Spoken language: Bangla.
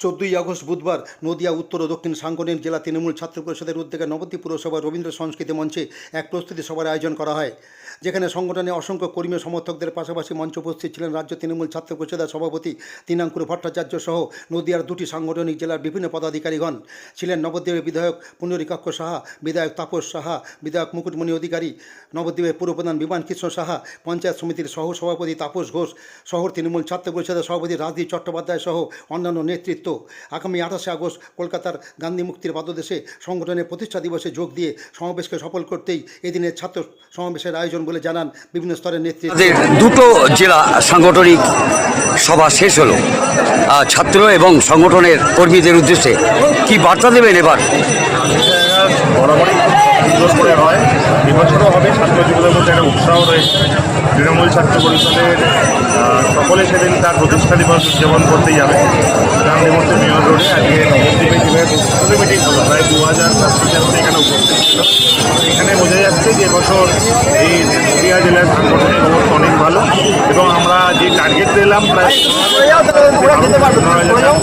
চোদ্দই আগস্ট বুধবার নদিয়া, উত্তর ও দক্ষিণ সাংগঠনিক জেলা তৃণমূল ছাত্র পরিষদের উদ্যোগে নবদ্বীপ পুরসভা রবীন্দ্র সংস্কৃতি মঞ্চে এক প্রস্তুতি সভার আয়োজন করা হয়। যেখানে সংগঠনে অসংখ্য কর্মী সমর্থকদের পাশাপাশি মঞ্চ উপস্থিত ছিলেন রাজ্য তৃণমূল ছাত্র পরিষদের সভাপতি তিনাঙ্কুর ভট্টাচার্য সহ নদিয়ার দুটি সাংগঠনিক জেলার বিভিন্ন পদাধিকারীগণ। ছিলেন নবদ্বীপের বিধায়ক পুণ্ডরীকাক্ষ সাহা, বিধায়ক তাপস সাহা, বিধায়ক মুকুটমণি অধিকারী, নবদ্বীপের পুরপ্রধান বিমান কৃষ্ণ সাহা, পঞ্চায়েত সমিতির সহ সভাপতি তাপস ঘোষ, শহর তৃণমূল ছাত্র পরিষদের সভাপতি রাজদীপ চট্টোপাধ্যায় সহ অন্যান্য নেতৃত্ব আগামী আঠাশে আগস্ট কলকাতার গান্ধী মুক্তির পাদদেশে সংগঠনের প্রতিষ্ঠা দিবসে যোগ দিয়ে সমাবেশকে সফল করতেই এদিনের ছাত্র সমাবেশের আয়োজন বলে জানান বিভিন্ন স্তরের নেতৃত্ব দুটো জেলা সাংগঠনিক সভা শেষ হলো। ছাত্র এবং সংগঠনের কর্মীদের উদ্দেশ্যে কি বার্তা দেবেন এবার? বরাবরই খুব করে হয় এবছরও হবে ছাত্র জীবনের মধ্যে একটা উৎসাহ রয়েছে তৃণমূল ছাত্র পরিষদের সকলে সেদিন তার প্রতিষ্ঠা দিবস উদযাপন করতে যাবে। মেয়র রোডে আজকে নবদ্বীপে যেভাবে প্রস্তুতি মিটিং হলো প্রায় দু হাজার ছাত্রছাত্রী এখানে উপস্থিত ছিল। এখানে বোঝা যাচ্ছে যে এবছর এই নদিয়া জেলার সাংগঠনিক অবস্থা অনেক ভালো এবং আমরা যে টার্গেট দিলাম প্রায় পনেরো হাজার